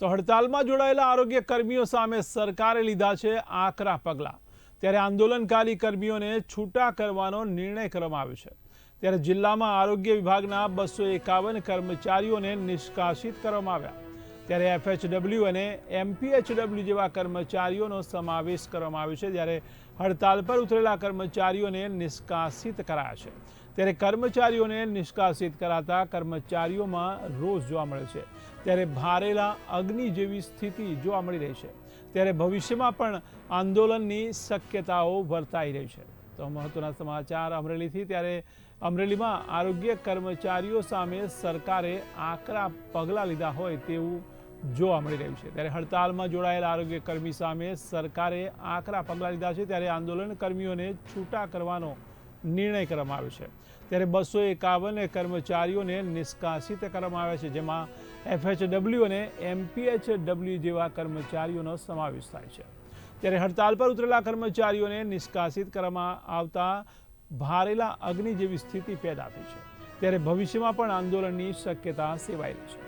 તો હડતાલમાં જોડાયેલા આરોગ્ય કર્મીઓ સામે સરકારે લીધા છે આકરા પગલાં. ત્યારે આંદોલનકારી કર્મીઓને છૂટા કરવાનો નિર્ણય કરવામાં આવ્યો છે. ત્યારે જિલ્લામાં આરોગ્ય વિભાગના બસો એકાવન કર્મચારીઓને નિષ્કાસિત કરવામાં આવ્યા. ત્યારે એફએચડબલ્યુ અને એમપીએચડબલ્યુ જેવા કર્મચારીઓનો સમાવેશ કરવામાં આવ્યો છે. જ્યારે હડતાલ પર ઉતરેલા કર્મચારીઓને નિષ્કાસિત કરાયા છે. ત્યારે કર્મચારીઓને નિષ્કાસિત કરાતા કર્મચારીઓમાં રોષ જોવા મળે છે. ત્યારે ભારેલા અગ્નિ જેવી સ્થિતિ જોવા મળી રહી છે. ત્યારે ભવિષ્યમાં પણ આંદોલનની શક્યતાઓ વર્તાઈ રહી છે. તો મહત્વના સમાચાર અમરેલીથી. ત્યારે અમરેલીમાં આરોગ્ય કર્મચારીઓ સામે સરકારે આકરા પગલાં લીધા હોય તેવું જોવા મળી રહ્યું છે. ત્યારે હડતાલમાં જોડાયેલા આરોગ્ય કર્મી સામે સરકારે આકરા પગલાં લીધા છે. ત્યારે આંદોલન કર્મીઓને છૂટા કરવાનો નિર્ણય કરવામાં આવ્યો છે. ત્યારે બસો એકાવન કર્મચારીઓને નિષ્કાસિત કરવામાં આવ્યા છે, જેમાં એફએચડબલ્યુ અને એમપીએચડબલ્યુ જેવા કર્મચારીઓનો સમાવેશ થાય છે. ત્યારે હડતાલ પર ઉતરેલા કર્મચારીઓને નિષ્કાસિત કરવામાં આવતા ભારેલા અગ્નિ જેવી સ્થિતિ પેદા થઈ છે. ત્યારે ભવિષ્યમાં પણ આંદોલનની શક્યતા રહી છે.